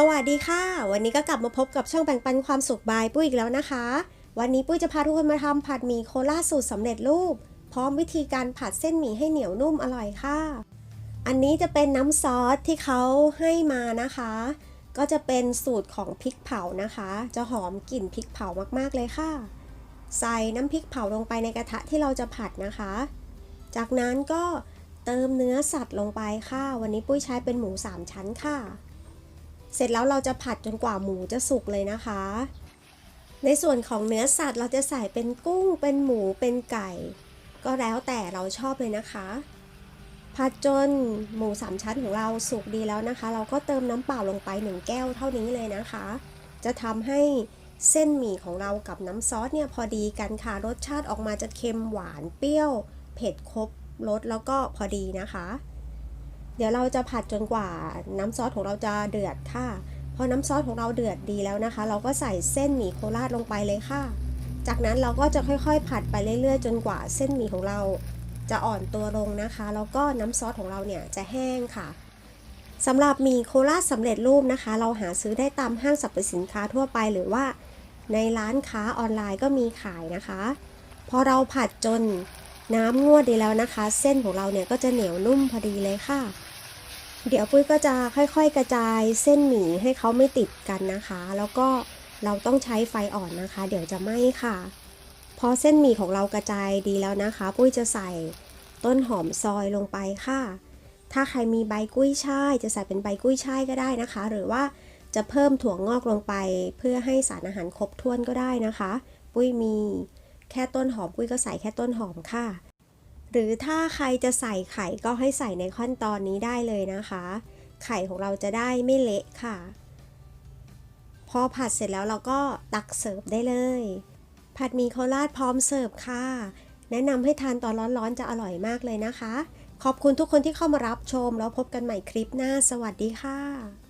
สวัสดีค่ะ วันนี้ก็กลับมาพบกับช่องแบ่งปันความสุขบายปุ้ยอีกแล้วนะคะ วันนี้ปุ้ยจะพาทุกคนมาทำผัดหมี่โคราชสูตรสำเร็จรูป พร้อมวิธีการผัดเส้นหมี่ให้เหนียวนุ่มอร่อยค่ะ อันนี้จะเป็นน้ำซอสที่เขาให้มานะคะ ก็จะเป็นสูตรของพริกเผานะคะ จะหอมกลิ่นพริกเผามากๆเลยค่ะ ใส่น้ำพริกเผาลงไปในกระทะที่เราจะผัดนะคะ จากนั้นก็เติมเนื้อสัตว์ลงไปค่ะ วันนี้ปุ้ยใช้เป็นหมูสามชั้นค่ะ เสร็จแล้วเราจะผัดจนกว่าหมูจะสุกเลยนะคะ ในส่วนของเนื้อสัตว์เราจะใส่เป็นกุ้ง เป็นหมู เป็นไก่ ก็แล้วแต่เราชอบเลยนะคะ ผัดจนหมูสามชั้นของเราสุกดีแล้วนะคะ เราก็เติมน้ำเปล่าลงไปหนึ่งแก้วเท่านี้เลยนะคะ จะทำให้เส้นหมี่ของเรากับน้ำซอสเนี่ยพอดีกันค่ะ รสชาติออกมาจะเค็มหวานเปรี้ยว เผ็ดครบรสแล้วก็พอดีนะคะ เดี๋ยวเราจะผัดจนกว่าน้ำซอสของเราจะเดือดค่ะพอน้ำซอสของเราเดือดดีแล้วนะคะ เราก็ใส่เส้นหมี่โคราชลงไปเลยค่ะ จากนั้นเราก็จะค่อยๆ ผัดไปเรื่อยๆ จนกว่าเส้นหมี่ของเราจะอ่อนตัวลงนะคะแล้วก็น้ำซอสของเราเนี่ยจะแห้งค่ะสำหรับหมี่โคราชสำเร็จรูปนะคะ เราหาซื้อได้ตามห้างสรรพสินค้าทั่วไปหรือว่า ในร้านค้าออนไลน์ก็มีขายนะคะ พอเราผัดจนน้ำงวดดีแล้วนะคะ เส้นของเราเนี่ยก็จะเหนียวนุ่มพอดีเลยค่ะ เดี๋ยวปุ้ยก็จะค่อยๆกระจายเส้นหมี่ให้เขาไม่ติดกันนะคะ แล้วก็เราต้องใช้ไฟอ่อนนะคะ เดี๋ยวจะไหม้ค่ะ พอเส้นหมี่ของเรากระจายดีแล้วนะคะ ปุ้ยจะใส่ต้นหอมซอยลงไปค่ะ ถ้าใครมีใบกุ้ยช่ายจะใส่เป็นใบกุ้ยช่ายก็ได้นะคะ หรือว่าจะเพิ่มถั่วงอกลงไป เพื่อให้สารอาหารครบถ้วนก็ได้นะคะ ปุ้ยมีแค่ต้นหอมปุ้ยก็ใส่แค่ต้นหอมค่ะ หรือถ้าใครจะใส่ไข่ก็ให้ใส่ในขั้นตอนนี้ได้เลยนะคะ ไข่ของเราจะได้ไม่เละค่ะ พอผัดเสร็จแล้วเราก็ตักเสิร์ฟได้เลย ผัดหมี่โคราชพร้อมเสิร์ฟค่ะ แนะนำให้ทานตอนร้อนๆจะอร่อยมากเลยนะคะ ขอบคุณทุกคนที่เข้ามารับชม แล้วพบกันใหม่คลิปหน้า สวัสดีค่ะ